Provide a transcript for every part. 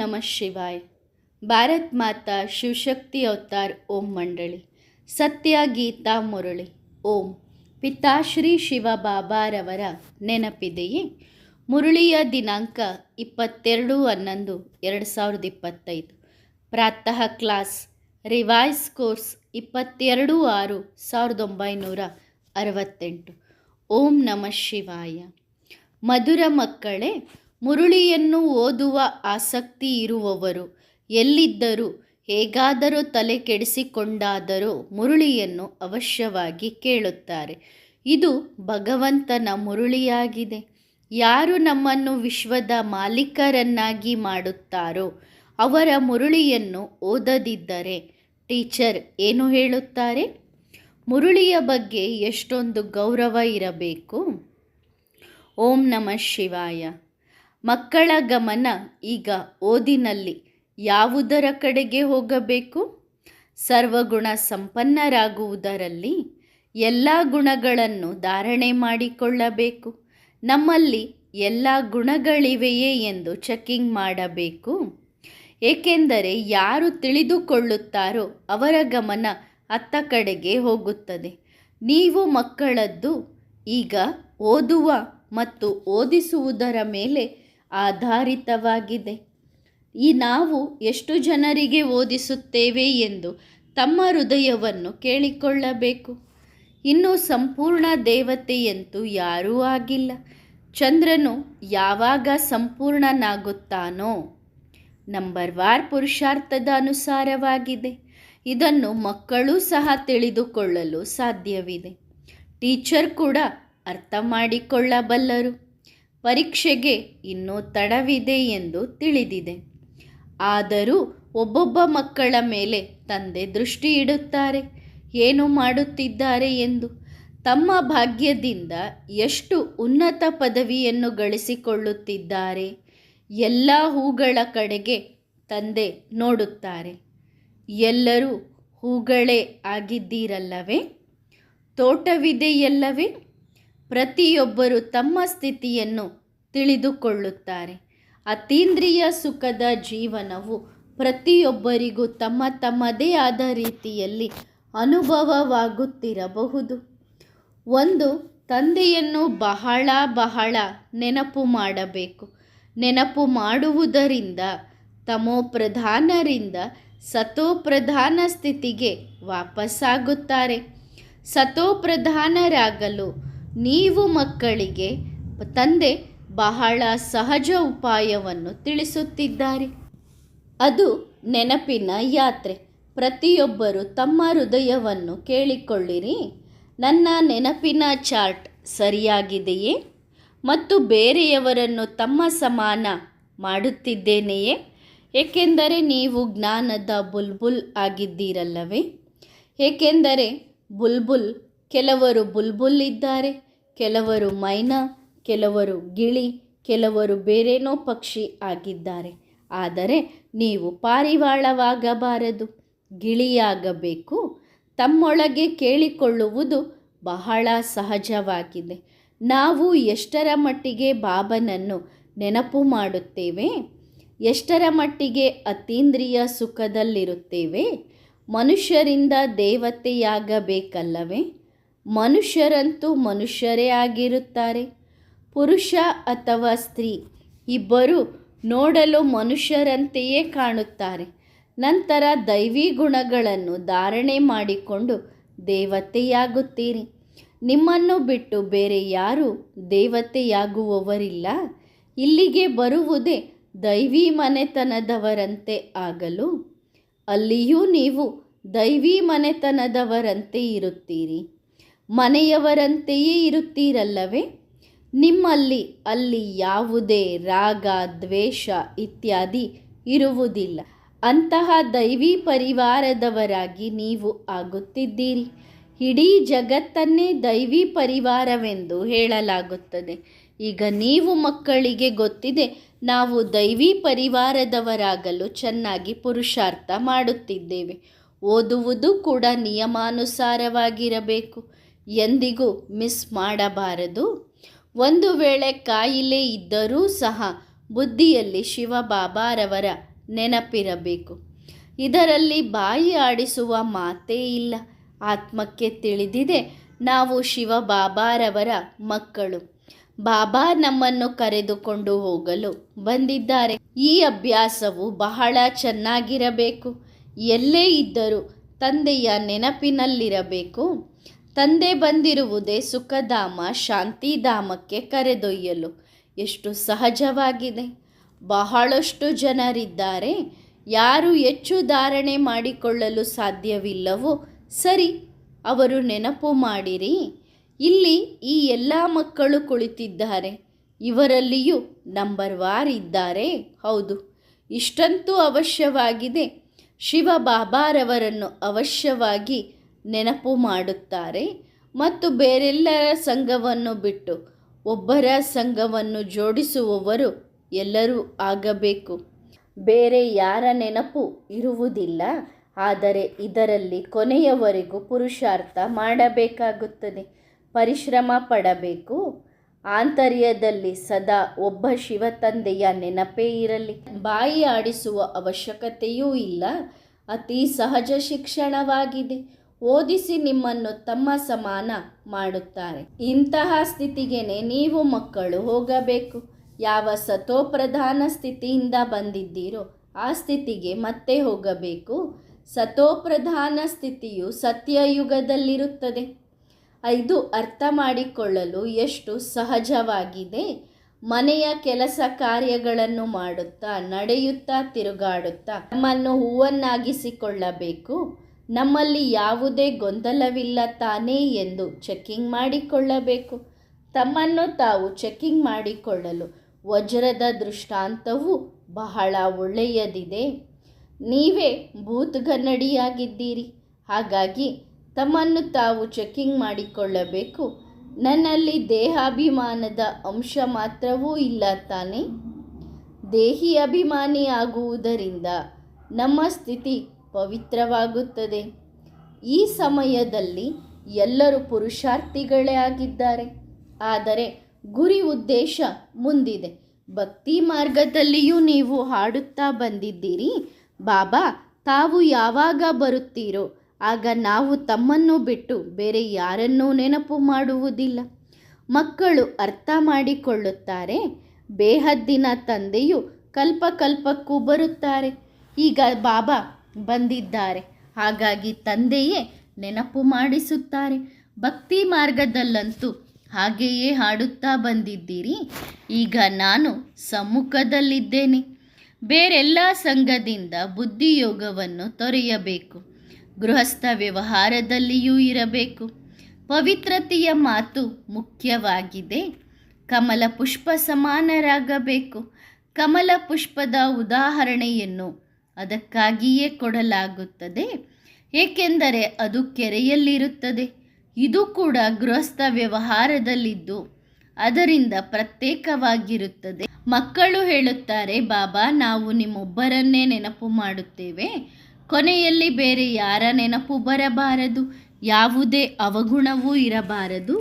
ನಮಃ ಶಿವಾಯ. ಭಾರತ್ ಮಾತಾ ಶಿವಶಕ್ತಿ ಅವತಾರ್ ಓಂ ಮಂಡಳಿ. ಸತ್ಯ ಗೀತಾ ಮುರಳಿ. ಓಂ. ಪಿತಾಶ್ರೀ ಶಿವ ಬಾಬಾರವರ ನೆನಪಿದೆಯೇ? ಮುರಳಿಯ ದಿನಾಂಕ ಇಪ್ಪತ್ತೆರಡು ಹನ್ನೊಂದು ಎರಡು ಸಾವಿರದ ಇಪ್ಪತ್ತೈದು. ಪ್ರಾತಃ ಕ್ಲಾಸ್. ರಿವೈಸ್ ಕೋರ್ಸ್ ಇಪ್ಪತ್ತೆರಡು ಆರು ಸಾವಿರದ ಒಂಬೈನೂರ ಅರವತ್ತೆಂಟು. ಓಂ ನಮಃ ಶಿವಾಯ. ಮಧುರ ಮಕ್ಕಳೇ ಮುರುಳಿಯನ್ನು ಓದುವ ಆಸಕ್ತಿ ಇರುವವರು. ಎಲ್ಲಿದ್ದರೂ, ಹೇಗಾದರೂ ತಲೆ ಕೆಡಿಸಿಕೊಂಡಾದರೂ ಮುರುಳಿಯನ್ನು ಅವಶ್ಯವಾಗಿ ಕೇಳುತ್ತಾರೆ. ಇದು ಭಗವಂತನ ಮುರುಳಿಯಾಗಿದೆ. ಯಾರು ನಮ್ಮನ್ನು ವಿಶ್ವದ ಮಾಲೀಕರನ್ನಾಗಿ ಮಾಡುತ್ತಾರೋ, ಅವರ ಮುರುಳಿಯನ್ನು ಓದದಿದ್ದರೆ ಟೀಚರ್ ಏನು ಹೇಳುತ್ತಾರೆ? ಮುರುಳಿಯ ಬಗ್ಗೆ ಎಷ್ಟೊಂದು ಗೌರವ ಇರಬೇಕು. ಓಂ ನಮಃ ಶಿವಾಯ. ಮಕ್ಕಳ ಗಮನ ಈಗ ಓದಿನಲ್ಲಿ ಯಾವುದರ ಕಡೆಗೆ ಹೋಗಬೇಕು? ಸರ್ವಗುಣ ಸಂಪನ್ನರಾಗುವುದರಲ್ಲಿ ಎಲ್ಲ ಗುಣಗಳನ್ನು ಧಾರಣೆ ಮಾಡಿಕೊಳ್ಳಬೇಕು. ನಮ್ಮಲ್ಲಿ ಎಲ್ಲ ಗುಣಗಳಿವೆಯೇ ಎಂದು ಚೆಕಿಂಗ್ ಮಾಡಬೇಕು. ಏಕೆಂದರೆ ಯಾರು ತಿಳಿದುಕೊಳ್ಳುತ್ತಾರೋ ಅವರ ಗಮನ ಅತ್ತ ಕಡೆಗೆ ಹೋಗುತ್ತದೆ. ನೀವು ಮಕ್ಕಳದ್ದು ಈಗ ಓದುವ ಮತ್ತು ಓದಿಸುವುದರ ಮೇಲೆ ಆಧಾರಿತವಾಗಿದೆ. ಈ ನಾವು ಎಷ್ಟು ಜನರಿಗೆ ಓದಿಸುತ್ತೇವೆ ಎಂದು ತಮ್ಮ ಹೃದಯವನ್ನು ಕೇಳಿಕೊಳ್ಳಬೇಕು. ಇನ್ನು ಸಂಪೂರ್ಣ ದೇವತೆಯಂತೂ ಯಾರೂ ಆಗಿಲ್ಲ. ಚಂದ್ರನು ಯಾವಾಗ ಸಂಪೂರ್ಣನಾಗುತ್ತಾನೋ ನಂಬರ್ ವಾರ್ ಪುರುಷಾರ್ಥದ ಅನುಸಾರವಾಗಿದೆ. ಇದನ್ನು ಮಕ್ಕಳೂ ಸಹ ತಿಳಿದುಕೊಳ್ಳಲು ಸಾಧ್ಯವಿದೆ. ಟೀಚರ್ ಕೂಡ ಅರ್ಥ ಮಾಡಿಕೊಳ್ಳಬಲ್ಲರು. ಪರೀಕ್ಷೆಗೆ ಇನ್ನೂ ತಡವಿದೆ ಎಂದು ತಿಳಿದಿದೆ. ಆದರೂ ಒಬ್ಬೊಬ್ಬ ಮಕ್ಕಳ ಮೇಲೆ ತಂದೆ ದೃಷ್ಟಿ ಇಡುತ್ತಾರೆ. ಏನು ಮಾಡುತ್ತಿದ್ದಾರೆ ಎಂದು? ತಮ್ಮ ಭಾಗ್ಯದಿಂದ ಎಷ್ಟು ಉನ್ನತ ಪದವಿಯನ್ನು ಗಳಿಸಿಕೊಳ್ಳುತ್ತಿದ್ದಾರೆ? ಎಲ್ಲ ಹೂಗಳ ಕಡೆಗೆ ತಂದೆ ನೋಡುತ್ತಾರೆ. ಎಲ್ಲರೂ ಹೂಗಳೇ ಆಗಿದ್ದೀರಲ್ಲವೇ? ತೋಟವಿದೆಯಲ್ಲವೇ? ಪ್ರತಿಯೊಬ್ಬರು ತಮ್ಮ ಸ್ಥಿತಿಯನ್ನು ತಿಳಿದುಕೊಳ್ಳುತ್ತಾರೆ. ಅತೀಂದ್ರಿಯ ಸುಖದ ಜೀವನವು ಪ್ರತಿಯೊಬ್ಬರಿಗೂ ತಮ್ಮ ತಮ್ಮದೇ ಆದ ರೀತಿಯಲ್ಲಿ ಅನುಭವವಾಗುತ್ತಿರಬಹುದು. ಒಂದು, ತಂದೆಯನ್ನು ಬಹಳ ಬಹಳ ನೆನಪು ಮಾಡಬೇಕು. ನೆನಪು ಮಾಡುವುದರಿಂದ, ತಮೋಪ್ರಧಾನರಿಂದ ಸತೋಪ್ರಧಾನ ಸ್ಥಿತಿಗೆ ವಾಪಸ್ಸಾಗುತ್ತಾರೆ. ಸತೋಪ್ರಧಾನರಾಗಲು ನೀವು ಮಕ್ಕಳಿಗೆ, ತಂದೆ ಬಹಳ ಸಹಜ ಉಪಾಯವನ್ನು ತಿಳಿಸುತ್ತಿದ್ದಾರೆ. ಅದು ನೆನಪಿನ ಯಾತ್ರೆ. ಪ್ರತಿಯೊಬ್ಬರು ತಮ್ಮ ಹೃದಯವನ್ನು ಕೇಳಿಕೊಳ್ಳಿರಿ. ನನ್ನ ನೆನಪಿನ ಚಾರ್ಟ್ ಸರಿಯಾಗಿದೆಯೇ? ಮತ್ತು ಬೇರೆಯವರನ್ನು ತಮ್ಮ ಸಮಾನ ಮಾಡುತ್ತಿದ್ದೇನೆಯೇ? ಏಕೆಂದರೆ ನೀವು ಜ್ಞಾನದ ಬುಲ್ಬುಲ್ ಆಗಿದ್ದೀರಲ್ಲವೇ? ಏಕೆಂದರೆ ಬುಲ್ಬುಲ್ ಕೆಲವರು ಬುಲ್ಬುಲ್ ಇದ್ದಾರೆ, ಕೆಲವರು ಮೈನಾ ಕೆಲವರು ಗಿಳಿ, ಕೆಲವರು ಬೇರೇನೋ ಪಕ್ಷಿ ಆಗಿದ್ದಾರೆ. ಆದರೆ ನೀವು ಪಾರಿವಾಳವಾಗಬಾರದು. ಗಿಳಿಯಾಗಬೇಕು. ತಮ್ಮೊಳಗೆ ಕೇಳಿಕೊಳ್ಳುವುದು ಬಹಳ ಸಹಜವಾಗಿದೆ. ನಾವು ಎಷ್ಟರ ಮಟ್ಟಿಗೆ ಬಾಬನನ್ನು ನೆನಪು ಮಾಡುತ್ತೇವೆ? ಎಷ್ಟರ ಮಟ್ಟಿಗೆ ಅತೀಂದ್ರಿಯ ಸುಖದಲ್ಲಿರುತ್ತೇವೆ? ಮನುಷ್ಯರಿಂದ ದೇವತೆಯಾಗಬೇಕಲ್ಲವೇ? ಮನುಷ್ಯರಂತೂ ಮನುಷ್ಯರೇ ಆಗಿರುತ್ತಾರೆ. ಪುರುಷ ಅಥವಾ ಸ್ತ್ರೀ ಇಬ್ಬರು ನೋಡಲು ಮನುಷ್ಯರಂತೆಯೇ ಕಾಣುತ್ತಾರೆ. ನಂತರ ದೈವಿ ಗುಣಗಳನ್ನು ಧಾರಣೆ ಮಾಡಿಕೊಂಡು ದೇವತೆಯಾಗುತ್ತೀರಿ. ನಿಮ್ಮನ್ನು ಬಿಟ್ಟು ಬೇರೆ ಯಾರೂ ದೇವತೆಯಾಗುವವರಿಲ್ಲ. ಇಲ್ಲಿಗೆ ಬರುವುದೇ ದೈವಿ ಮನೆತನದವರಂತೆ ಆಗಲು. ಅಲ್ಲಿಯೂ ನೀವು ದೈವಿ ಮನೆತನದವರಂತೆ ಇರುತ್ತೀರಿ. ಮನೆಯವರಂತೆಯೇ ಇರುತ್ತೀರಲ್ಲವೇ? ನಿಮ್ಮಲ್ಲಿ ಅಲ್ಲಿ ಯಾವುದೇ ರಾಗ, ದ್ವೇಷ ಇತ್ಯಾದಿ ಇರುವುದಿಲ್ಲ. ಅಂತಹ ದೈವಿ ಪರಿವಾರದವರಾಗಿ ನೀವು ಆಗುತ್ತಿದ್ದೀರಿ. ಇಡೀ ಜಗತ್ತನ್ನೇ ದೈವಿ ಪರಿವಾರವೆಂದು ಹೇಳಲಾಗುತ್ತದೆ. ಈಗ ನೀವು ಮಕ್ಕಳಿಗೆ ಗೊತ್ತಿದೆ, ನಾವು ದೈವಿ ಪರಿವಾರದವರಾಗಲು ಚೆನ್ನಾಗಿ ಪುರುಷಾರ್ಥ ಮಾಡುತ್ತಿದ್ದೇವೆ. ಓದುವುದು ಕೂಡ ನಿಯಮಾನುಸಾರವಾಗಿರಬೇಕು. ಎಂದಿಗೂ ಮಿಸ್ ಮಾಡಬಾರದು. ಒಂದು ವೇಳೆ ಕಾಯಿಲೆ ಇದ್ದರೂ ಸಹ ಬುದ್ಧಿಯಲ್ಲಿ ಶಿವಬಾಬಾರವರ ನೆನಪಿರಬೇಕು. ಇದರಲ್ಲಿ ಬಾಯಿ ಆಡಿಸುವ ಮಾತೇ ಇಲ್ಲ. ಆತ್ಮಕ್ಕೆ ತಿಳಿದಿದೆ ನಾವು ಶಿವಬಾಬಾರವರ ಮಕ್ಕಳು. ಬಾಬಾ ನಮ್ಮನ್ನು ಕರೆದುಕೊಂಡು ಹೋಗಲು ಬಂದಿದ್ದಾರೆ. ಈ ಅಭ್ಯಾಸವು ಬಹಳ ಚೆನ್ನಾಗಿರಬೇಕು. ಎಲ್ಲೇ ಇದ್ದರೂ ತಂದೆಯ ನೆನಪಿನಲ್ಲಿರಬೇಕು. ತಂದೆ ಬಂದಿರುವುದೇ ಸುಖಧಾಮ, ಶಾಂತಿಧಾಮಕ್ಕೆ ಕರೆದೊಯ್ಯಲು. ಎಷ್ಟು ಸಹಜವಾಗಿದೆ. ಬಹಳಷ್ಟು ಜನರಿದ್ದಾರೆ. ಯಾರು ಹೆಚ್ಚು ಧಾರಣೆ ಮಾಡಿಕೊಳ್ಳಲು ಸಾಧ್ಯವಿಲ್ಲವೋ ಸರಿ, ಅವರು ನೆನಪು ಮಾಡಿರಿ. ಇಲ್ಲಿ ಈ ಎಲ್ಲ ಮಕ್ಕಳು ಕುಳಿತಿದ್ದಾರೆ. ಇವರಲ್ಲಿಯೂ ನಂಬರ್ ವಾರ್ ಇದ್ದಾರೆ. ಹೌದು, ಇಷ್ಟಂತೂ ಅವಶ್ಯವಾಗಿದೆ. ಶಿವ ಬಾಬಾರವರನ್ನು ಅವಶ್ಯವಾಗಿ ನೆನಪು ಮಾಡುತ್ತಾರೆ ಮತ್ತು ಬೇರೆಲ್ಲರ ಸಂಘವನ್ನು ಬಿಟ್ಟು ಒಬ್ಬರ ಸಂಘವನ್ನು ಜೋಡಿಸುವವರು ಎಲ್ಲರೂ ಆಗಬೇಕು. ಬೇರೆ ಯಾರ ನೆನಪು ಇರುವುದಿಲ್ಲ, ಆದರೆ ಇದರಲ್ಲಿ ಕೊನೆಯವರೆಗೂ ಪುರುಷಾರ್ಥ ಮಾಡಬೇಕಾಗುತ್ತದೆ. ಪರಿಶ್ರಮ ಪಡಬೇಕು. ಆಂತರ್ಯದಲ್ಲಿ ಸದಾ ಒಬ್ಬ ಶಿವತಂದೆಯ ನೆನಪೇ ಇರಲಿ. ಬಾಯಿ ಆಡಿಸುವ ಅವಶ್ಯಕತೆಯೂ ಇಲ್ಲ. ಅತಿ ಸಹಜ ಶಿಕ್ಷಣವಾಗಿದೆ. ಓದಿಸಿ ನಿಮ್ಮನ್ನು ತಮ್ಮ ಸಮಾನ ಮಾಡುತ್ತಾರೆ. ಇಂತಹ ಸ್ಥಿತಿಗೆನೆ ನೀವು ಮಕ್ಕಳು ಹೋಗಬೇಕು. ಯಾವ ಸತೋಪ್ರಧಾನ ಸ್ಥಿತಿಯಿಂದ ಬಂದಿದ್ದೀರೋ ಆ ಸ್ಥಿತಿಗೆ ಮತ್ತೆ ಹೋಗಬೇಕು. ಸತೋಪ್ರಧಾನ ಸ್ಥಿತಿಯು ಸತ್ಯಯುಗದಲ್ಲಿರುತ್ತದೆ. ಇದು ಅರ್ಥ ಮಾಡಿಕೊಳ್ಳಲು ಎಷ್ಟು ಸಹಜವಾಗಿದೆ. ಮನೆಯ ಕೆಲಸ ಕಾರ್ಯಗಳನ್ನು ಮಾಡುತ್ತಾ, ನಡೆಯುತ್ತಾ, ತಿರುಗಾಡುತ್ತಾ ನಮ್ಮನ್ನು ಹೂವನ್ನಾಗಿಸಿಕೊಳ್ಳಬೇಕು. ನಮ್ಮಲ್ಲಿ ಯಾವುದೇ ಗೊಂದಲವಿಲ್ಲ ತಾನೇ ಎಂದು ಚೆಕ್ಕಿಂಗ್ ಮಾಡಿಕೊಳ್ಳಬೇಕು. ತಮ್ಮನ್ನು ತಾವು ಚೆಕ್ಕಿಂಗ್ ಮಾಡಿಕೊಳ್ಳಲು ವಜ್ರದ ದೃಷ್ಟಾಂತವು ಬಹಳ ಒಳ್ಳೆಯದಿದೆ. ನೀವೇ ಭೂತಗನ್ನಡಿಯಾಗಿದ್ದೀರಿ. ಹಾಗಾಗಿ ತಮ್ಮನ್ನು ತಾವು ಚೆಕ್ಕಿಂಗ್ ಮಾಡಿಕೊಳ್ಳಬೇಕು. ನನ್ನಲ್ಲಿ ದೇಹಾಭಿಮಾನದ ಅಂಶ ಮಾತ್ರವೂ ಇಲ್ಲ ತಾನೆ. ದೇಹಿ ಅಭಿಮಾನಿ ಆಗುವುದರಿಂದ ನಮ್ಮ ಸ್ಥಿತಿ ಪವಿತ್ರವಾಗುತ್ತದೆ. ಈ ಸಮಯದಲ್ಲಿ ಎಲ್ಲರೂ ಪುರುಷಾರ್ಥಿಗಳೇ ಆಗಿದ್ದಾರೆ. ಆದರೆ ಗುರಿ ಉದ್ದೇಶ ಮುಂದಿದೆ. ಭಕ್ತಿ ಮಾರ್ಗದಲ್ಲಿಯೂ ನೀವು ಹಾಡುತ್ತಾ ಬಂದಿದ್ದೀರಿ. ಬಾಬಾ, ತಾವು ಯಾವಾಗ ಬರುತ್ತೀರೋ, ಆಗ ನಾವು ತಮ್ಮನ್ನು ಬಿಟ್ಟು ಬೇರೆ ಯಾರನ್ನೂ ನೆನಪು ಮಾಡುವುದಿಲ್ಲ. ಮಕ್ಕಳು ಅರ್ಥ ಮಾಡಿಕೊಳ್ಳುತ್ತಾರೆ. ಬೇಹದ್ದಿನ ತಂದೆಯು ಕಲ್ಪ ಕಲ್ಪಕ್ಕೂ ಬರುತ್ತಾರೆ. ಈಗ ಬಾಬಾ ಬಂದಿದ್ದಾರೆ. ಹಾಗಾಗಿ ತಂದೆಯೇ ನೆನಪು ಮಾಡಿಸುತ್ತಾರೆ. ಭಕ್ತಿ ಮಾರ್ಗದಲ್ಲಂತೂ ಹಾಗೆಯೇ ಹಾಡುತ್ತಾ ಬಂದಿದ್ದೀರಿ. ಈಗ ನಾನು ಸಮ್ಮುಖದಲ್ಲಿದ್ದೇನೆ. ಬೇರೆಲ್ಲ ಸಂಘದಿಂದ ಬುದ್ಧಿಯೋಗವನ್ನು ತೊರೆಯಬೇಕು. ಗೃಹಸ್ಥ ವ್ಯವಹಾರದಲ್ಲಿಯೂ ಇರಬೇಕು. ಪವಿತ್ರತೆಯ ಮಾತು ಮುಖ್ಯವಾಗಿದೆ. ಕಮಲ ಪುಷ್ಪ ಸಮಾನರಾಗಬೇಕು. ಕಮಲ ಪುಷ್ಪದ ಉದಾಹರಣೆಯನ್ನು ಅದಕ್ಕಾಗಿಯೇ ಕೊಡಲಾಗುತ್ತದೆ. ಏಕೆಂದರೆ ಅದು ಕೆರೆಯಲ್ಲಿರುತ್ತದೆ. ಇದು ಕೂಡ ಗೃಹಸ್ಥ ವ್ಯವಹಾರದಲ್ಲಿದ್ದು ಅದರಿಂದ ಪ್ರತ್ಯೇಕವಾಗಿರುತ್ತದೆ. ಮಕ್ಕಳು ಹೇಳುತ್ತಾರೆ, ಬಾಬಾ, ನಾವು ನಿಮ್ಮೊಬ್ಬರನ್ನೇ ನೆನಪು ಮಾಡುತ್ತೇವೆ. ಕೊನೆಯಲ್ಲಿ ಬೇರೆ ಯಾರ ನೆನಪು ಬರಬಾರದು? ಯಾವುದೇ ಅವಗುಣವೂ ಇರಬಾರದು.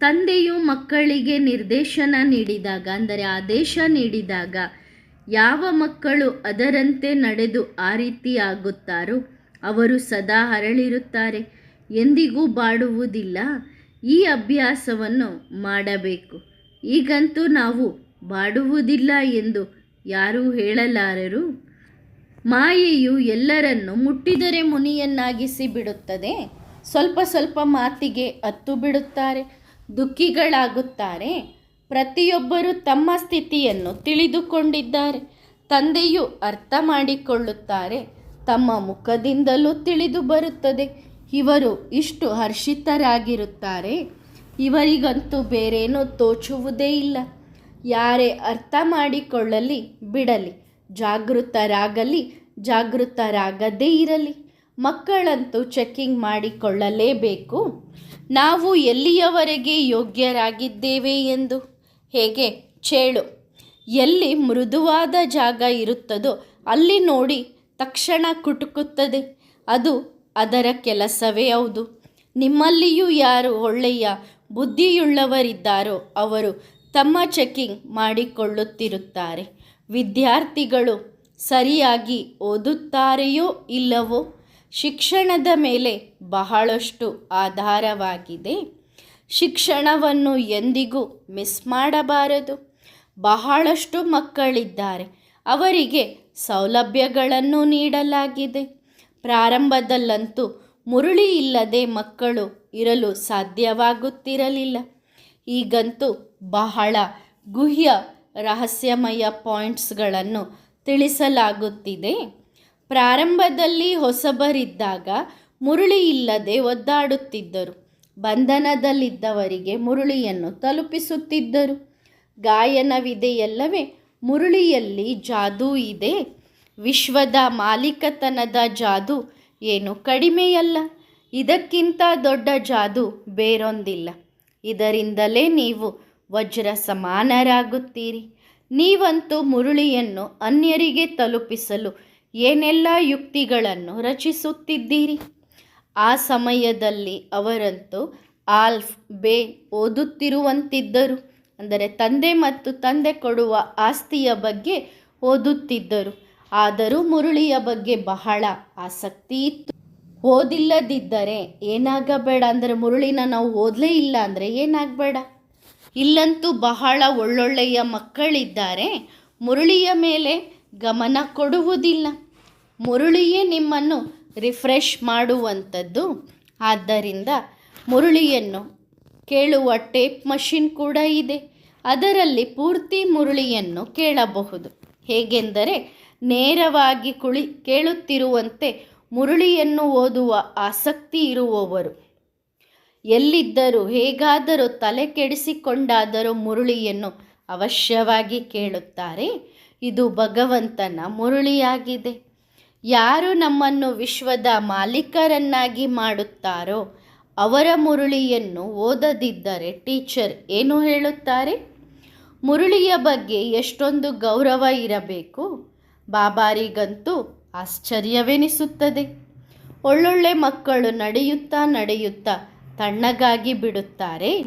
ತಂದೆಯು ಮಕ್ಕಳಿಗೆ ನಿರ್ದೇಶನ ನೀಡಿದಾಗ, ಅಂದರೆ ಆದೇಶ ನೀಡಿದಾಗ ಯಾವ ಮಕ್ಕಳು ಅದರಂತೆ ನಡೆದು ಆ ರೀತಿ ಆಗುತ್ತಾರೋ ಅವರು ಸದಾ ಹರಳಿರುತ್ತಾರೆ ಎಂದಿಗೂ ಬಾಡುವುದಿಲ್ಲ. ಈ ಅಭ್ಯಾಸವನ್ನು ಮಾಡಬೇಕು. ಈಗಂತೂ ನಾವು ಬಾಡುವುದಿಲ್ಲ ಎಂದು ಯಾರೂ ಹೇಳಲಾರರು. ಮಾಯೆಯು ಎಲ್ಲರನ್ನು ಮುಟ್ಟಿದರೆ ಮುನಿಯನ್ನಾಗಿಸಿ ಬಿಡುತ್ತದೆ. ಸ್ವಲ್ಪ ಸ್ವಲ್ಪ ಮಾತಿಗೆ ಅತ್ತು ಬಿಡುತ್ತಾರೆ. ದುಃಖಿಗಳಾಗುತ್ತಾರೆ. ಪ್ರತಿಯೊಬ್ಬರು ತಮ್ಮ ಸ್ಥಿತಿಯನ್ನು ತಿಳಿದುಕೊಂಡಿದ್ದಾರೆ. ತಂದೆಯು ಅರ್ಥ ಮಾಡಿಕೊಳ್ಳುತ್ತಾರೆ. ತಮ್ಮ ಮುಖದಿಂದಲೂ ತಿಳಿದು ಬರುತ್ತದೆ. ಇವರು ಇಷ್ಟು ಹರ್ಷಿತರಾಗಿರುತ್ತಾರೆ. ಇವರಿಗಂತೂ ಬೇರೇನೂ ತೋಚುವುದೇ ಇಲ್ಲ. ಯಾರೇ ಅರ್ಥ ಮಾಡಿಕೊಳ್ಳಲಿ, ಬಿಡಲಿ. ಜಾಗೃತರಾಗಲಿ, ಜಾಗೃತರಾಗದೇ ಇರಲಿ. ಮಕ್ಕಳಂತೂ ಚೆಕ್ಕಿಂಗ್ ಮಾಡಿಕೊಳ್ಳಲೇಬೇಕು. ನಾವು ಎಲ್ಲಿಯವರೆಗೆ ಯೋಗ್ಯರಾಗಿದ್ದೇವೆ ಎಂದು ಹೇಗೆ? ಚೇಳು. ಎಲ್ಲಿ ಮೃದುವಾದ ಜಾಗ ಇರುತ್ತದೋ ಅಲ್ಲಿ ನೋಡಿ ತಕ್ಷಣ ಕುಟುಕುತ್ತದೆ. ಅದು ಅದರ ಕೆಲಸವೇ ಹೌದು. ನಿಮ್ಮಲ್ಲಿಯೂ ಯಾರು ಒಳ್ಳೆಯ ಬುದ್ಧಿಯುಳ್ಳವರಿದ್ದಾರೋ ಅವರು ತಮ್ಮ ಚೆಕ್ಕಿಂಗ್ ಮಾಡಿಕೊಳ್ಳುತ್ತಿರುತ್ತಾರೆ. ವಿದ್ಯಾರ್ಥಿಗಳು ಸರಿಯಾಗಿ ಓದುತ್ತಾರೆಯೋ ಇಲ್ಲವೋ? ಶಿಕ್ಷಣದ ಮೇಲೆ ಬಹಳಷ್ಟು ಆಧಾರವಾಗಿದೆ. ಶಿಕ್ಷಣವನ್ನು ಎಂದಿಗೂ ಮಿಸ್ ಮಾಡಬಾರದು. ಬಹಳಷ್ಟು ಮಕ್ಕಳಿದ್ದಾರೆ. ಅವರಿಗೆ ಸೌಲಭ್ಯಗಳನ್ನು ನೀಡಲಾಗಿದೆ. ಪ್ರಾರಂಭದಲ್ಲಂತೂ ಮುರುಳಿ ಇಲ್ಲದೆ ಮಕ್ಕಳು ಇರಲು ಸಾಧ್ಯವಾಗುತ್ತಿರಲಿಲ್ಲ. ಈಗಂತೂ ಬಹಳ ಗುಹ್ಯ ರಹಸ್ಯಮಯ ಪಾಯಿಂಟ್ಸ್ಗಳನ್ನು ತಿಳಿಸಲಾಗುತ್ತಿದೆ. ಪ್ರಾರಂಭದಲ್ಲಿ ಹೊಸಬರಿದ್ದಾಗ ಮುರುಳಿ ಇಲ್ಲದೆ ಒದ್ದಾಡುತ್ತಿದ್ದರು. ಬಂಧನದಲ್ಲಿದ್ದವರಿಗೆ ಮುರುಳಿಯನ್ನು ತಲುಪಿಸುತ್ತಿದ್ದರು. ಗಾಯನವಿದೆಯಲ್ಲವೇ, ಮುರುಳಿಯಲ್ಲಿ ಜಾದೂ ಇದೆ. ವಿಶ್ವದ ಮಾಲೀಕತನದ ಜಾದು ಏನು ಕಡಿಮೆಯಲ್ಲ. ಇದಕ್ಕಿಂತ ದೊಡ್ಡ ಜಾದು ಬೇರೊಂದಿಲ್ಲ. ಇದರಿಂದಲೇ ನೀವು ವಜ್ರ ಸಮಾನರಾಗುತ್ತೀರಿ ನೀವಂತೂ ಮುರುಳಿಯನ್ನು ಅನ್ಯರಿಗೆ ತಲುಪಿಸಲು ಏನೆಲ್ಲ ಯುಕ್ತಿಗಳನ್ನು ರಚಿಸುತ್ತಿದ್ದೀರಿ? ಆ ಸಮಯದಲ್ಲಿ ಅವರಂತೂ ಆಲ್ಫ್ ಬೇ ಓದುತ್ತಿರುವಂತಿದ್ದರು. ಅಂದರೆ ತಂದೆ ಮತ್ತು ತಂದೆ ಕೊಡುವ ಆಸ್ತಿಯ ಬಗ್ಗೆ ಓದುತ್ತಿದ್ದರು. ಆದರೂ ಮುರುಳಿಯ ಬಗ್ಗೆ ಬಹಳ ಆಸಕ್ತಿ ಇತ್ತು. ಓದಿಲ್ಲದಿದ್ದರೆ ಏನಾಗಬೇಡ? ಅಂದರೆ ಮುರುಳಿನ ನಾವು ಓದಲೇ ಇಲ್ಲ ಅಂದರೆ ಏನಾಗಬೇಡ? ಇಲ್ಲಂತೂ ಬಹಳ ಒಳ್ಳೊಳ್ಳೆಯ ಮಕ್ಕಳಿದ್ದಾರೆ. ಮುರುಳಿಯ ಮೇಲೆ ಗಮನ ಕೊಡುವುದಿಲ್ಲ. ಮುರುಳಿಯೇ ನಿಮ್ಮನ್ನು ರಿಫ್ರೆಶ್ ಮಾಡುವಂಥದ್ದು. ಆದ್ದರಿಂದ ಮುರುಳಿಯನ್ನು ಕೇಳುವ ಟೇಪ್ ಮಷಿನ್ ಕೂಡ ಇದೆ. ಅದರಲ್ಲಿ ಪೂರ್ತಿ ಮುರುಳಿಯನ್ನು ಕೇಳಬಹುದು. ಹೇಗೆಂದರೆ, ನೇರವಾಗಿ ಕುಳಿ ಕೇಳುತ್ತಿರುವಂತೆ ಮುರುಳಿಯನ್ನು ಓದುವ ಆಸಕ್ತಿ ಇರುವವರು. ಎಲ್ಲಿದ್ದರೂ, ಹೇಗಾದರೂ ತಲೆ ಕೆಡಿಸಿಕೊಂಡಾದರೂ ಮುರುಳಿಯನ್ನು ಅವಶ್ಯವಾಗಿ ಕೇಳುತ್ತಾರೆ. ಇದು ಭಗವಂತನ ಮುರುಳಿಯಾಗಿದೆ. ಯಾರು ನಮ್ಮನ್ನು ವಿಶ್ವದ ಮಾಲೀಕರನ್ನಾಗಿ ಮಾಡುತ್ತಾರೋ ಅವರ ಮುರುಳಿಯನ್ನು ಓದದಿದ್ದರೆ ಟೀಚರ್ ಏನು ಹೇಳುತ್ತಾರೆ? ಮುರುಳಿಯ ಬಗ್ಗೆ ಎಷ್ಟೊಂದು ಗೌರವ ಇರಬೇಕು. ಬಾಬಾರಿಗಂತೂ ಆಶ್ಚರ್ಯವೆನಿಸುತ್ತದೆ. ಒಳ್ಳೊಳ್ಳೆ ಮಕ್ಕಳು ನಡೆಯುತ್ತಾ ನಡೆಯುತ್ತಾ ತಣ್ಣಗಾಗಿ ಬಿಡುತ್ತಾರೆ.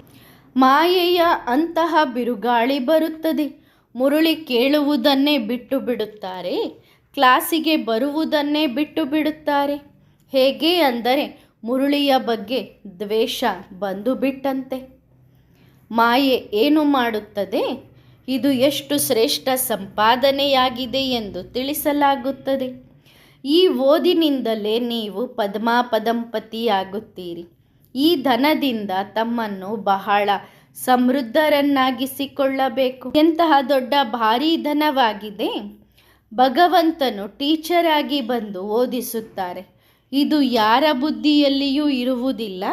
ಮಾಯೆಯ ಅಂತಹ ಬಿರುಗಾಳಿ ಬರುತ್ತದೆ. ಮುರುಳಿ ಕೇಳುವುದನ್ನೇ ಬಿಟ್ಟು ಬಿಡುತ್ತಾರೆ. ಕ್ಲಾಸಿಗೆ ಬರುವುದನ್ನೇ ಬಿಟ್ಟು ಬಿಡುತ್ತಾರೆ. ಹೇಗೆ ಅಂದರೆ ಮುರುಳಿಯ ಬಗ್ಗೆ ದ್ವೇಷ ಬಂದು ಬಿಟ್ಟಂತೆ. ಮಾಯೆ ಏನು ಮಾಡುತ್ತದೆ? ಇದು ಎಷ್ಟು ಶ್ರೇಷ್ಠ ಸಂಪಾದನೆಯಾಗಿದೆ ಎಂದು ತಿಳಿಸಲಾಗುತ್ತದೆ. ಈ ಓದಿನಿಂದಲೇ ನೀವು ಪದ್ಮಾಪದಂಪತಿಯಾಗುತ್ತೀರಿ. ಈ ಧನದಿಂದ ತಮ್ಮನ್ನು ಬಹಳ ಸಮೃದ್ಧರನ್ನಾಗಿಸಿಕೊಳ್ಳಬೇಕು. ಎಂತಹ ದೊಡ್ಡ ಭಾರೀ ಧನವಾಗಿದೆ. ಭಗವಂತನು ಟೀಚರ್ ಆಗಿ ಬಂದು ಓದಿಸುತ್ತಾರೆ. ಇದು ಯಾರ ಬುದ್ಧಿಯಲ್ಲಿಯೂ ಇರುವುದಿಲ್ಲ.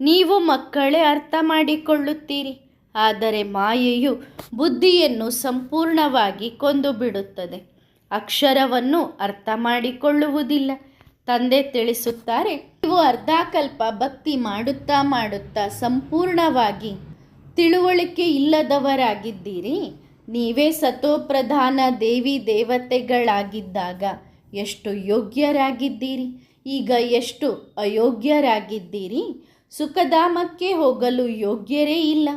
ನೀವು ಮಕ್ಕಳೇ ಅರ್ಥ ಮಾಡಿಕೊಳ್ಳುತ್ತೀರಿ. ಆದರೆ ಮಾಯೆಯು ಬುದ್ಧಿಯನ್ನು ಸಂಪೂರ್ಣವಾಗಿ ಕೊಂದು ಬಿಡುತ್ತದೆ ಅಕ್ಷರವನ್ನು ಅರ್ಥ ಮಾಡಿಕೊಳ್ಳುವುದಿಲ್ಲ. ತಂದೆ ತಿಳಿಸುತ್ತಾರೆ, ನೀವು ಅರ್ಧಾಕಲ್ಪ ಭಕ್ತಿ ಮಾಡುತ್ತಾ ಮಾಡುತ್ತಾ ಸಂಪೂರ್ಣವಾಗಿ ತಿಳುವಳಿಕೆ ಇಲ್ಲದವರಾಗಿದ್ದೀರಿ. ನೀವೇ ಸತೋಪ್ರಧಾನ ದೇವಿ ದೇವತೆಗಳಾಗಿದ್ದಾಗ ಎಷ್ಟು ಯೋಗ್ಯರಾಗಿದ್ದೀರಿ? ಈಗ ಎಷ್ಟು ಅಯೋಗ್ಯರಾಗಿದ್ದೀರಿ? ಸುಖಧಾಮಕ್ಕೆ ಹೋಗಲು ಯೋಗ್ಯರೇ ಇಲ್ಲ.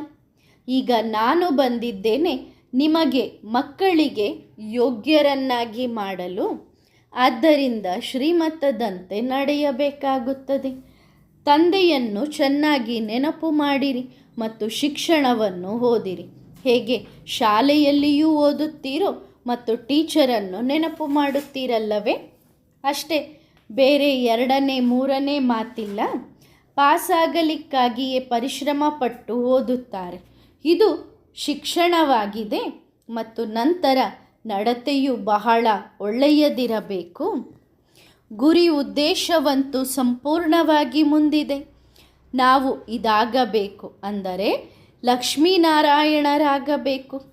ಈಗ ನಾನು ಬಂದಿದ್ದೇನೆ ನಿಮಗೆ ಮಕ್ಕಳಿಗೆ ಯೋಗ್ಯರನ್ನಾಗಿ ಮಾಡಲು. ಆದ್ದರಿಂದ ಶ್ರೀಮತದಂತೆ ನಡೆಯಬೇಕಾಗುತ್ತದೆ. ತಂದೆಯನ್ನು ಚೆನ್ನಾಗಿ ನೆನಪು ಮಾಡಿರಿ ಮತ್ತು ಶಿಕ್ಷಣವನ್ನು ಓದಿರಿ. ಹೇಗೆ ಶಾಲೆಯಲ್ಲಿಯೂ ಓದುತ್ತೀರೋ ಮತ್ತು ಟೀಚರನ್ನು ನೆನಪು ಮಾಡುತ್ತೀರಲ್ಲವೇ? ಅಷ್ಟೇ, ಬೇರೆ ಎರಡನೇ, ಮೂರನೇ ಮಾತಿಲ್ಲ. ಪಾಸಾಗಲಿಕ್ಕಾಗಿಯೇ ಪರಿಶ್ರಮ ಪಟ್ಟು ಓದುತ್ತಾರೆ. ಇದು ಶಿಕ್ಷಣವಾಗಿದೆ ಮತ್ತು ನಂತರ ನಡತೆಯು ಬಹಳ ಒಳ್ಳೆಯದಿರಬೇಕು. ಗುರಿ ಉದ್ದೇಶವಂತೂ ಸಂಪೂರ್ಣವಾಗಿ ಮುಂದಿದೆ. ನಾವು ಇದಾಗಬೇಕು ಅಂದರೆ ಲಕ್ಷ್ಮೀನಾರಾಯಣರಾಗಬೇಕು.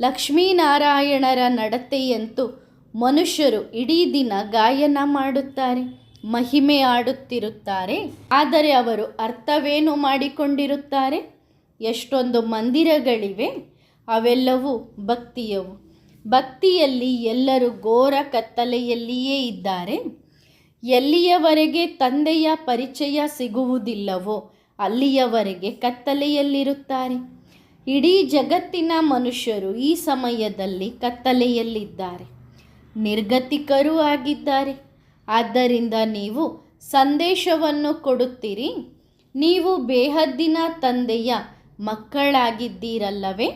ಲಕ್ಷ್ಮೀನಾರಾಯಣರ ನಡತೆಯಂತೂ ಮನುಷ್ಯರು ಇಡೀ ದಿನ ಗಾಯನ ಮಾಡುತ್ತಾರೆ, ಮಹಿಮೆ ಆಡುತ್ತಿರುತ್ತಾರೆ. ಆದರೆ ಅವರು ಅರ್ಥವೇನು ಮಾಡಿಕೊಂಡಿರುತ್ತಾರೆ? ಎಷ್ಟೊಂದು ಮಂದಿರಗಳಿವೆ, ಅವೆಲ್ಲವೂ ಭಕ್ತಿಯವು. ಭಕ್ತಿಯಲ್ಲಿ ಎಲ್ಲರೂ ಘೋರ ಕತ್ತಲೆಯಲ್ಲಿಯೇ ಇದ್ದಾರೆ. ಎಲ್ಲಿಯವರೆಗೆ ತಂದೆಯ ಪರಿಚಯ ಸಿಗುವುದಿಲ್ಲವೋ ಅಲ್ಲಿಯವರೆಗೆ ಕತ್ತಲೆಯಲ್ಲಿರುತ್ತಾರೆ. ಇಡೀ ಜಗತ್ತಿನ ಮನುಷ್ಯರು ಈ ಸಮಯದಲ್ಲಿ ಕತ್ತಲೆಯಲ್ಲಿದ್ದಾರೆ. ನಿರ್ಗತಿಕರೂ ಆಗಿದ್ದಾರೆ. ಆದ್ದರಿಂದ ನೀವು ಸಂದೇಶವನ್ನು ಕೊಡುತ್ತೀರಿ. ನೀವು ಬೇಹದ್ದಿನ ತಂದೆಯ ಮಕ್ಕಳಾಗಿದ್ದೀರಲ್ಲವೇ?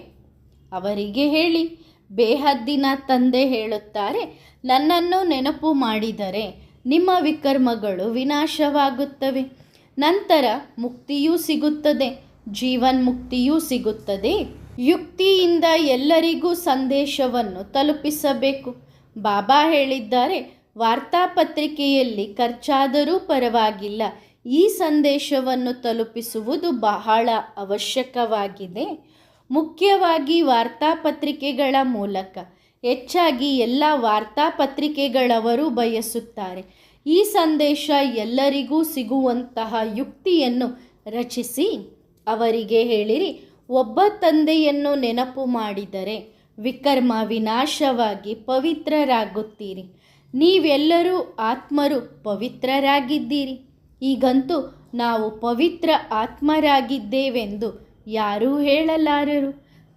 ಅವರಿಗೆ ಹೇಳಿ. ಬೇಹದ್ದಿನ ತಂದೆ ಹೇಳುತ್ತಾರೆ, ನನ್ನನ್ನು ನೆನಪು ಮಾಡಿದರೆ ನಿಮ್ಮ ವಿಕರ್ಮಗಳು ವಿನಾಶವಾಗುತ್ತವೆ. ನಂತರ ಮುಕ್ತಿಯೂ ಸಿಗುತ್ತದೆ ಜೀವನ್ ಮುಕ್ತಿಯೂ ಸಿಗುತ್ತದೆ. ಯುಕ್ತಿಯಿಂದ ಎಲ್ಲರಿಗೂ ಸಂದೇಶವನ್ನು ತಲುಪಿಸಬೇಕು. ಬಾಬಾ ಹೇಳಿದ್ದಾರೆ, ವಾರ್ತಾಪತ್ರಿಕೆಯಲ್ಲಿ ಖರ್ಚಾದರೂ ಪರವಾಗಿಲ್ಲ. ಈ ಸಂದೇಶವನ್ನು ತಲುಪಿಸುವುದು ಬಹಳ ಅವಶ್ಯಕವಾಗಿದೆ. ಮುಖ್ಯವಾಗಿ ವಾರ್ತಾಪತ್ರಿಕೆಗಳ ಮೂಲಕ. ಹೆಚ್ಚಾಗಿ ಎಲ್ಲ ವಾರ್ತಾಪತ್ರಿಕೆಗಳವರು ಬಯಸುತ್ತಾರೆ. ಈ ಸಂದೇಶ ಎಲ್ಲರಿಗೂ ಸಿಗುವಂತಹ ಯುಕ್ತಿಯನ್ನು ರಚಿಸಿ ಅವರಿಗೆ ಹೇಳಿರಿ. ಒಬ್ಬ ತಂದೆಯನ್ನು ನೆನಪು ಮಾಡಿದರೆ ವಿಕರ್ಮ ವಿನಾಶವಾಗಿ ಪವಿತ್ರರಾಗುತ್ತೀರಿ. ನೀವೆಲ್ಲರೂ ಆತ್ಮರು ಪವಿತ್ರರಾಗಿದ್ದೀರಿ. ಈಗಂತೂ ನಾವು ಪವಿತ್ರ ಆತ್ಮರಾಗಿದ್ದೇವೆಂದು ಯಾರೂ ಹೇಳಲಾರರು.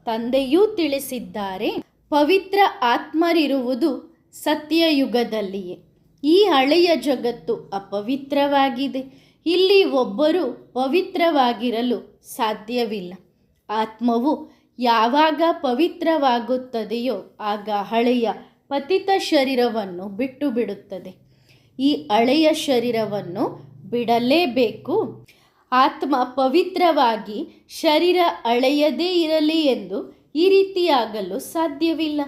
ತಂದೆಯೂ ತಿಳಿಸಿದ್ದಾರೆ, ಪವಿತ್ರ ಆತ್ಮರಿರುವುದು ಸತ್ಯಯುಗದಲ್ಲಿಯೇ. ಈ ಹಳೆಯ ಜಗತ್ತು ಅಪವಿತ್ರವಾಗಿದೆ. ಇಲ್ಲಿ ಒಬ್ಬರು ಪವಿತ್ರವಾಗಿರಲು ಸಾಧ್ಯವಿಲ್ಲ. ಆತ್ಮವು ಯಾವಾಗ ಪವಿತ್ರವಾಗುತ್ತದೆಯೋ ಆಗ ಹಳೆಯ ಪತಿತ ಶರೀರವನ್ನು ಬಿಟ್ಟು ಬಿಡುತ್ತದೆ ಈ ಹಳೆಯ ಶರೀರವನ್ನು ಬಿಡಲೇಬೇಕು. ಆತ್ಮ ಪವಿತ್ರವಾಗಿ ಶರೀರ ಅಳೆಯದೇ ಇರಲಿ ಎಂದು ಈ ರೀತಿಯಾಗಲು ಸಾಧ್ಯವಿಲ್ಲ.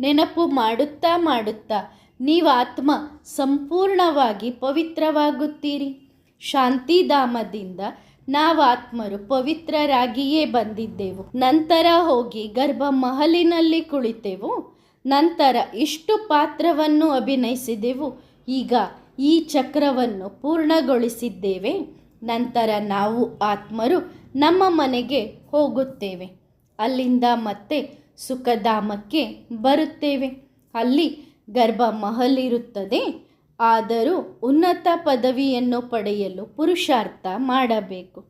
ನೆನಪು ಮಾಡುತ್ತಾ ಮಾಡುತ್ತಾ ನೀವು ಆತ್ಮ ಸಂಪೂರ್ಣವಾಗಿ ಪವಿತ್ರವಾಗುತ್ತೀರಿ. ಶಾಂತಿಧಾಮದಿಂದ ನಾವು ಆತ್ಮರು ಪವಿತ್ರರಾಗಿಯೇ ಬಂದಿದ್ದೆವು. ನಂತರ ಹೋಗಿ ಗರ್ಭ ಮಹಲಿನಲ್ಲಿ ಕುಳಿತೆವು. ನಂತರ ಇಷ್ಟು ಪಾತ್ರವನ್ನು ಅಭಿನಯಿಸಿದೆವು. ಈಗ ಈ ಚಕ್ರವನ್ನು ಪೂರ್ಣಗೊಳಿಸಿದ್ದೇವೆ. ನಂತರ ನಾವು ಆತ್ಮರು ನಮ್ಮ ಮನೆಗೆ ಹೋಗುತ್ತೇವೆ. ಅಲ್ಲಿಂದ ಮತ್ತೆ ಸುಖಧಾಮಕ್ಕೆ ಬರುತ್ತೇವೆ. ಅಲ್ಲಿ ಗರ್ಭ ಮಹಲಿರುತ್ತದೆ. ಆದರೂ ಉನ್ನತ ಪದವಿಯನ್ನು ಪಡೆಯಲು ಪುರುಷಾರ್ಥ ಮಾಡಬೇಕು.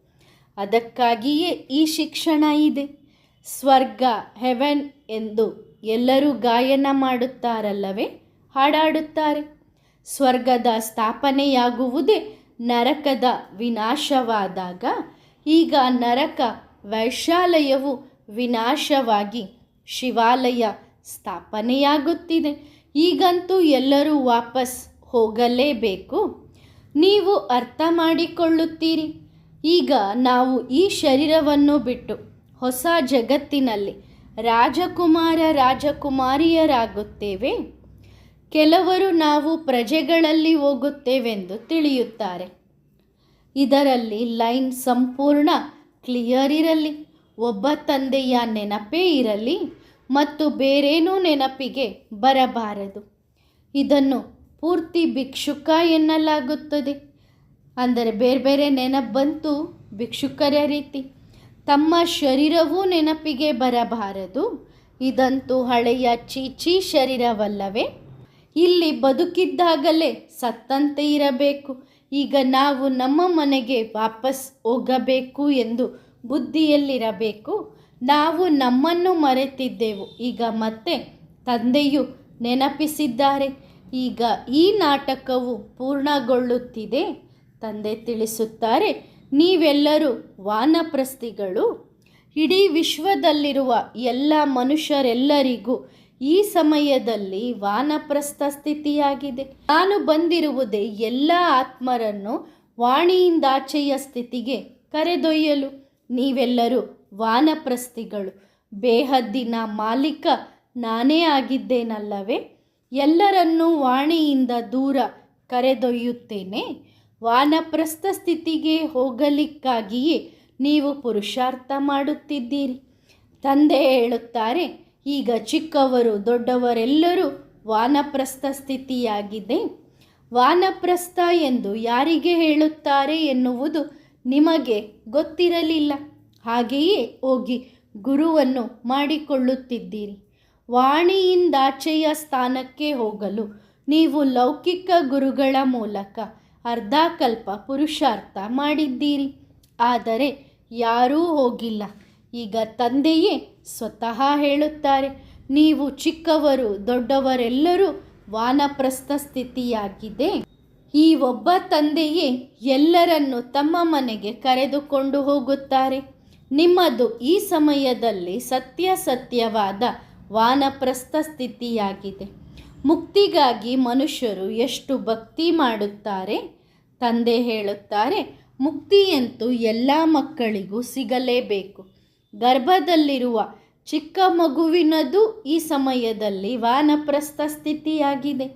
ಅದಕ್ಕಾಗಿಯೇ ಈ ಶಿಕ್ಷಣ ಇದೆ. ಸ್ವರ್ಗ, ಹೆವೆನ್ ಎಂದು ಎಲ್ಲರೂ ಗಾಯನ ಮಾಡುತ್ತಾರಲ್ಲವೇ? ಹಾಡಾಡುತ್ತಾರೆ. ಸ್ವರ್ಗದ ಸ್ಥಾಪನೆಯಾಗುವುದೇ ನರಕದ ವಿನಾಶವಾದಾಗ. ಈಗ ನರಕ ವೈಶಾಲಯವು ವಿನಾಶವಾಗಿ ಶಿವಾಲಯ ಸ್ಥಾಪನೆಯಾಗುತ್ತಿದೆ. ಈಗಂತೂ ಎಲ್ಲರೂ ವಾಪಸ್ ಹೋಗಲೇಬೇಕು. ನೀವು ಅರ್ಥ ಮಾಡಿಕೊಳ್ಳುತ್ತೀರಿ. ಈಗ ನಾವು ಈ ಶರೀರವನ್ನು ಬಿಟ್ಟು ಹೊಸ ಜಗತ್ತಿನಲ್ಲಿ ರಾಜಕುಮಾರ ರಾಜಕುಮಾರಿಯರಾಗುತ್ತೇವೆ. ಕೆಲವರು ನಾವು ಪ್ರಜೆಗಳಲ್ಲಿ ಹೋಗುತ್ತೇವೆಂದು ತಿಳಿಯುತ್ತಾರೆ. ಇದರಲ್ಲಿ ಲೈನ್ ಸಂಪೂರ್ಣ ಕ್ಲಿಯರ್ ಇರಲಿ. ಒಬ್ಬ ತಂದೆಯ ನೆನಪೇ ಇರಲಿ. ಮತ್ತು ಬೇರೇನೂ ನೆನಪಿಗೆ ಬರಬಾರದು. ಇದನ್ನು ಪೂರ್ತಿ ಭಿಕ್ಷುಕ ಎನ್ನಲಾಗುತ್ತದೆ. ಅಂದರೆ ಬೇರೆ ಬೇರೆ ನೆನಪು ಬಂತು ಭಿಕ್ಷುಕರ ರೀತಿ. ತಮ್ಮ ಶರೀರವೂ ನೆನಪಿಗೆ ಬರಬಾರದು. ಇದಂತೂ ಹಳೆಯ ಚೀಚಿ ಶರೀರವಲ್ಲವೇ? ಇಲ್ಲಿ ಬದುಕಿದ್ದಾಗಲೇ ಸತ್ತಂತೆ ಇರಬೇಕು. ಈಗ ನಾವು ನಮ್ಮ ಮನೆಗೆ ವಾಪಸ್ ಹೋಗಬೇಕು ಎಂದು ಬುದ್ಧಿಯಲ್ಲಿರಬೇಕು. ನಾವು ನಮ್ಮನ್ನು ಮರೆತಿದ್ದೆವು. ಈಗ ಮತ್ತೆ ತಂದೆಯು ನೆನಪಿಸಿದ್ದಾರೆ. ಈಗ ಈ ನಾಟಕವು ಪೂರ್ಣಗೊಳ್ಳುತ್ತಿದೆ ತಂದೆ ತಿಳಿಸುತ್ತಾರೆ. ನೀವೆಲ್ಲರೂ ವಾನಪ್ರಸ್ಥಿಗಳು ಇಡೀ ವಿಶ್ವದಲ್ಲಿರುವ ಎಲ್ಲ ಮನುಷ್ಯರೆಲ್ಲರಿಗೂ ಈ ಸಮಯದಲ್ಲಿ ವಾನಪ್ರಸ್ಥ ಸ್ಥಿತಿಯಾಗಿದೆ. ನಾನು ಬಂದಿರುವುದೇ ಎಲ್ಲ ಆತ್ಮರನ್ನು ವಾಣಿಯಿಂದಾಚೆಯ ಸ್ಥಿತಿಗೆ ಕರೆದೊಯ್ಯಲು. ನೀವೆಲ್ಲರೂ ವಾನಪ್ರಸ್ಥಿಗಳು. ಬೇಹದ್ದಿನ ಮಾಲೀಕ ನಾನೇ ಆಗಿದ್ದೇನಲ್ಲವೇ? ಎಲ್ಲರನ್ನೂ ವಾಣಿಯಿಂದ ದೂರ ಕರೆದೊಯ್ಯುತ್ತೇನೆ. ವಾನಪ್ರಸ್ಥ ಸ್ಥಿತಿಗೆ ಹೋಗಲಿಕ್ಕಾಗಿಯೇ ನೀವು ಪುರುಷಾರ್ಥ ಮಾಡುತ್ತಿದ್ದೀರಿ. ತಂದೆ ಹೇಳುತ್ತಾರೆ, ಈಗ ಚಿಕ್ಕವರು ದೊಡ್ಡವರೆಲ್ಲರೂ ವಾನಪ್ರಸ್ಥ ಸ್ಥಿತಿಯಾಗಿದೆ. ವಾನಪ್ರಸ್ಥ ಎಂದು ಯಾರಿಗೆ ಹೇಳುತ್ತಾರೆ ಎನ್ನುವುದು ನಿಮಗೆ ಗೊತ್ತಿರಲಿಲ್ಲ. ಹಾಗೆಯೇ ಹೋಗಿ ಗುರುವನ್ನು ಮಾಡಿಕೊಳ್ಳುತ್ತಿದ್ದೀರಿ. ವಾಣಿಯಿಂದಾಚೆಯ ಸ್ಥಾನಕ್ಕೆ ಹೋಗಲು ನೀವು ಲೌಕಿಕ ಗುರುಗಳ ಮೂಲಕ ಅರ್ಧಕಲ್ಪ ಪುರುಷಾರ್ಥ ಮಾಡಿದ್ದೀರಿ. ಆದರೆ ಯಾರೂ ಹೋಗಿಲ್ಲ. ಈಗ ತಂದೆಯೇ ಸ್ವತಃ ಹೇಳುತ್ತಾರೆ, ನೀವು ಚಿಕ್ಕವರು, ದೊಡ್ಡವರೆಲ್ಲರೂ ವಾನಪ್ರಸ್ಥ ಸ್ಥಿತಿಯಾಗಿದೆ. ಈ ಒಬ್ಬ ತಂದೆಯೇ ಎಲ್ಲರನ್ನು ತಮ್ಮ ಮನೆಗೆ ಕರೆದುಕೊಂಡು ಹೋಗುತ್ತಾರೆ. ನಿಮ್ಮದು ಈ ಸಮಯದಲ್ಲಿ ಸತ್ಯ ಸತ್ಯವಾದ ವಾನಪ್ರಸ್ಥ ಸ್ಥಿತಿಯಾಗಿದೆ. ಮುಕ್ತಿಗಾಗಿ ಮನುಷ್ಯರು ಎಷ್ಟು ಭಕ್ತಿ ಮಾಡುತ್ತಾರೆ? ತಂದೆ ಹೇಳುತ್ತಾರೆ, ಮುಕ್ತಿಯಂತೂ ಎಲ್ಲ ಮಕ್ಕಳಿಗೂ ಸಿಗಲೇಬೇಕು. ಗರ್ಭದಲ್ಲಿರುವ ಚಿಕ್ಕ ಮಗುವಿನದು ಈ ಸಮಯದಲ್ಲಿ ವಾನಪ್ರಸ್ಥ ಸ್ಥಿತಿಯಾಗಿದೆ.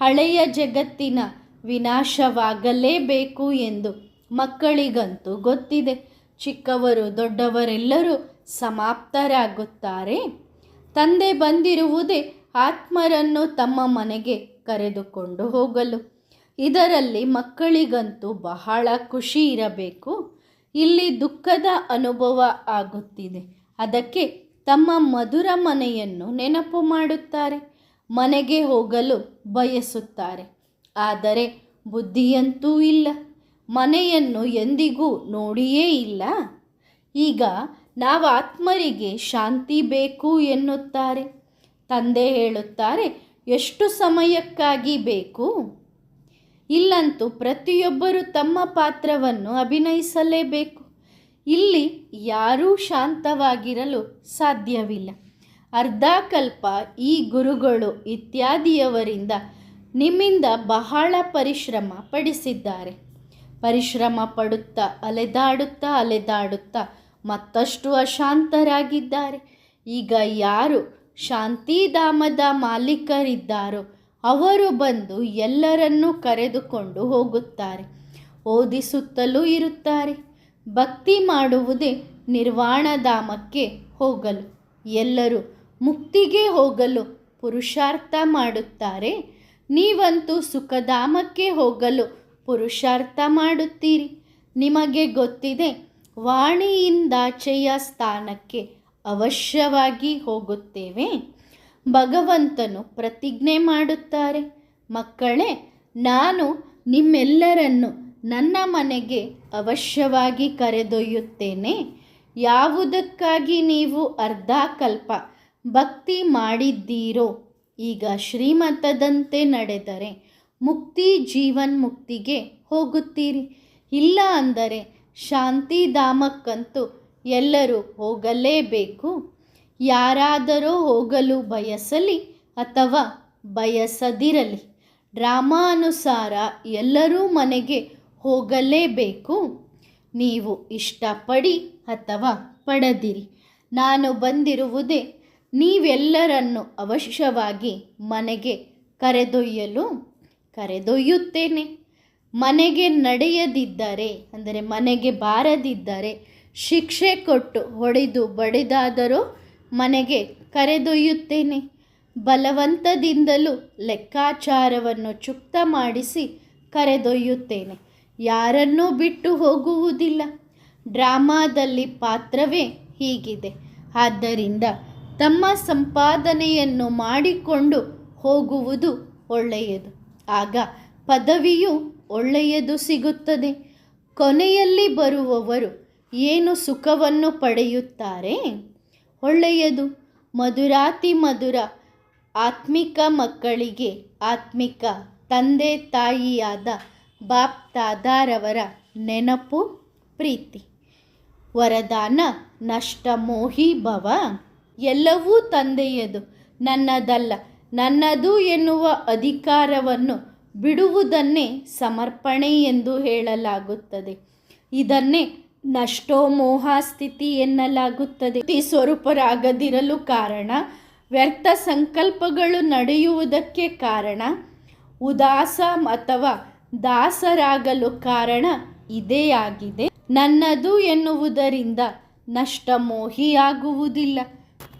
ಹಳೆಯ ಜಗತ್ತಿನ ವಿನಾಶವಾಗಲೇಬೇಕು ಎಂದು ಮಕ್ಕಳಿಗಂತೂ ಗೊತ್ತಿದೆ. ಚಿಕ್ಕವರು ದೊಡ್ಡವರೆಲ್ಲರೂ ಸಮಾಪ್ತರಾಗುತ್ತಾರೆ. ತಂದೆ ಬಂದಿರುವುದೇ ಆತ್ಮರನ್ನು ತಮ್ಮ ಮನೆಗೆ ಕರೆದುಕೊಂಡು ಹೋಗಲು. ಇದರಲ್ಲಿ ಮಕ್ಕಳಿಗಂತೂ ಬಹಳ ಖುಷಿ ಇರಬೇಕು. ಇಲ್ಲಿ ದುಃಖದ ಅನುಭವ ಆಗುತ್ತಿದೆ. ಅದಕ್ಕೆ ತಮ್ಮ ಮಧುರ ಮನೆಯನ್ನು ನೆನಪು ಮಾಡುತ್ತಾರೆ. ಮನೆಗೆ ಹೋಗಲು ಬಯಸುತ್ತಾರೆ. ಆದರೆ ಬುದ್ಧಿಯಂತೂ ಇಲ್ಲ. ಮನೆಯನ್ನು ಎಂದಿಗೂ ನೋಡಿಯೇ ಇಲ್ಲ. ಈಗ ನಾವು ಆತ್ಮರಿಗೆ ಶಾಂತಿ ಬೇಕು ಎನ್ನುತ್ತಾರೆ. ತಂದೆ ಹೇಳುತ್ತಾರೆ, ಎಷ್ಟು ಸಮಯಕ್ಕಾಗಿ ಬೇಕು? ಇಲ್ಲಂತೂ ಪ್ರತಿಯೊಬ್ಬರು ತಮ್ಮ ಪಾತ್ರವನ್ನು ಅಭಿನಯಿಸಲೇಬೇಕು. ಇಲ್ಲಿ ಯಾರೂ ಶಾಂತವಾಗಿರಲು ಸಾಧ್ಯವಿಲ್ಲ. ಅರ್ಧಕಲ್ಪ ಈ ಗುರುಗಳು ಇತ್ಯಾದಿಯವರಿಂದ ನಿಮ್ಮಿಂದ ಬಹಳ ಪರಿಶ್ರಮ ಪಡಿಸಿದ್ದಾರೆ. ಪರಿಶ್ರಮ ಪಡುತ್ತಾ ಅಲೆದಾಡುತ್ತಾ ಅಲೆದಾಡುತ್ತಾ ಮತ್ತಷ್ಟು ಅಶಾಂತರಾಗಿದ್ದಾರೆ. ಈಗ ಯಾರು ಶಾಂತಿಧಾಮದ ಮಾಲೀಕರಿದ್ದಾರೋ ಅವರು ಬಂದು ಎಲ್ಲರನ್ನೂ ಕರೆದುಕೊಂಡು ಹೋಗುತ್ತಾರೆ. ಓದಿಸುತ್ತಲೂ ಇರುತ್ತಾರೆ. ಭಕ್ತಿ ಮಾಡುವುದೇ ನಿರ್ವಾಣಧಾಮಕ್ಕೆ ಹೋಗಲು. ಎಲ್ಲರೂ ಮುಕ್ತಿಗೆ ಹೋಗಲು ಪುರುಷಾರ್ಥ ಮಾಡುತ್ತಾರೆ. ನೀವಂತೂ ಸುಖಧಾಮಕ್ಕೆ ಹೋಗಲು ಪುರುಷಾರ್ಥ ಮಾಡುತ್ತೀರಿ. ನಿಮಗೆ ಗೊತ್ತಿದೆ ವಾಣಿಯಿಂದಾಚೆಯ ಸ್ಥಾನಕ್ಕೆ ಅವಶ್ಯವಾಗಿ ಹೋಗುತ್ತೇವೆ. ಭಗವಂತನು ಪ್ರತಿಜ್ಞೆ ಮಾಡುತ್ತಾರೆ, ಮಕ್ಕಳೇ, ನಾನು ನಿಮ್ಮೆಲ್ಲರನ್ನು ನನ್ನ ಮನೆಗೆ ಅವಶ್ಯವಾಗಿ ಕರೆದೊಯ್ಯುತ್ತೇನೆ. ಯಾವುದಕ್ಕಾಗಿ ನೀವು ಅರ್ಧ ಕಲ್ಪ ಭಕ್ತಿ ಮಾಡಿದ್ದೀರೋ, ಈಗ ಶ್ರೀಮತದಂತೆ ನಡೆದರೆ ಮುಕ್ತಿ ಜೀವನ್ಮುಕ್ತಿಗೆ ಹೋಗುತ್ತೀರಿ. ಇಲ್ಲ ಅಂದರೆ ಶಾಂತಿಧಾಮಕ್ಕಂತೂ ಎಲ್ಲರೂ ಹೋಗಲೇಬೇಕು. ಯಾರಾದರೂ ಹೋಗಲು ಬಯಸಲಿ ಅಥವಾ ಬಯಸದಿರಲಿ ಡ್ರಾಮಾನುಸಾರ ಎಲ್ಲರೂ ಮನೆಗೆ ಹೋಗಲೇಬೇಕು. ನೀವು ಇಷ್ಟಪಡಿ ಅಥವಾ ಪಡೆದಿರಿ. ನಾನು ಬಂದಿರುವುದೇ ನೀವೆಲ್ಲರನ್ನು ಅವಶ್ಯವಾಗಿ ಮನೆಗೆ ಕರೆದೊಯ್ಯಲು ಕರೆದೊಯ್ಯುತ್ತೇನೆ. ಮನೆಗೆ ನಡೆಯದಿದ್ದರೆ, ಅಂದರೆ ಮನೆಗೆ ಬಾರದಿದ್ದರೆ, ಶಿಕ್ಷೆ ಕೊಟ್ಟು ಹೊಡೆದು ಬಡಿದಾದರೂ ಮನೆಗೆ ಕರೆದೊಯ್ಯುತ್ತೇನೆ. ಬಲವಂತದಿಂದಲೂ ಲೆಕ್ಕಾಚಾರವನ್ನು ಚುಕ್ತ ಮಾಡಿಸಿ ಕರೆದೊಯ್ಯುತ್ತೇನೆ. ಯಾರನ್ನೂ ಬಿಟ್ಟು ಹೋಗುವುದಿಲ್ಲ. ಡ್ರಾಮಾದಲ್ಲಿ ಪಾತ್ರವೇ ಹೀಗಿದೆ. ಆದ್ದರಿಂದ ತಮ್ಮ ಸಂಪಾದನೆಯನ್ನು ಮಾಡಿಕೊಂಡು ಹೋಗುವುದು ಒಳ್ಳೆಯದು. ಆಗ ಪದವಿಯು ಒಳ್ಳೆಯದು ಸಿಗುತ್ತದೆ. ಕೊನೆಯಲ್ಲಿ ಬರುವವರು ಏನು ಸುಖವನ್ನು ಪಡೆಯುತ್ತಾರೆ? ಒಳ್ಳೆಯದು. ಮಧುರಾತಿ ಮಧುರ, ಆತ್ಮಿಕ ಮಕ್ಕಳಿಗೆ ಆತ್ಮಿಕ, ತಂದೆ ತಾಯಿಯಾದ ಬಾಪ್ ತಾದಾರವರ ನೆನಪು, ಪ್ರೀತಿ. ವರದಾನ ನಷ್ಟಮೋಹಿ ಭವ, ಎಲ್ಲವೂ ತಂದೆಯದು, ನನ್ನದಲ್ಲ. ನನ್ನದು ಎನ್ನುವ ಅಧಿಕಾರವನ್ನು ಬಿಡುವುದನ್ನೇ ಸಮರ್ಪಣೆ ಎಂದು ಹೇಳಲಾಗುತ್ತದೆ. ಇದನ್ನೇ ನಷ್ಟೋ ಮೋಹ ಸ್ಥಿತಿ ಎನ್ನಲಾಗುತ್ತದೆ. ಈ ಸ್ವರೂಪರಾಗದಿರಲು ಕಾರಣ, ವ್ಯರ್ಥ ಸಂಕಲ್ಪಗಳು ನಡೆಯುವುದಕ್ಕೆ ಕಾರಣ, ಉದಾಸ ಅಥವಾ ದಾಸರಾಗಲು ಕಾರಣ ಇದೇ ಆಗಿದೆ. ನನ್ನದು ಎನ್ನುವುದರಿಂದ ನಷ್ಟ ಮೋಹಿಯಾಗುವುದಿಲ್ಲ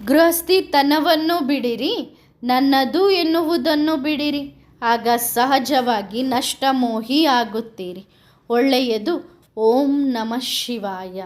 ಗೃಹಸ್ಥಿತನವನ್ನು ಬಿಡಿರಿ ನನ್ನದು ಎನ್ನುವುದನ್ನು ಬಿಡಿರಿ ಆಗ ಸಹಜವಾಗಿ ನಷ್ಟಮೋಹಿ ಆಗುತ್ತೀರಿ ಒಳ್ಳೆಯದು ಓಂ ನಮಃ ಶಿವಾಯ.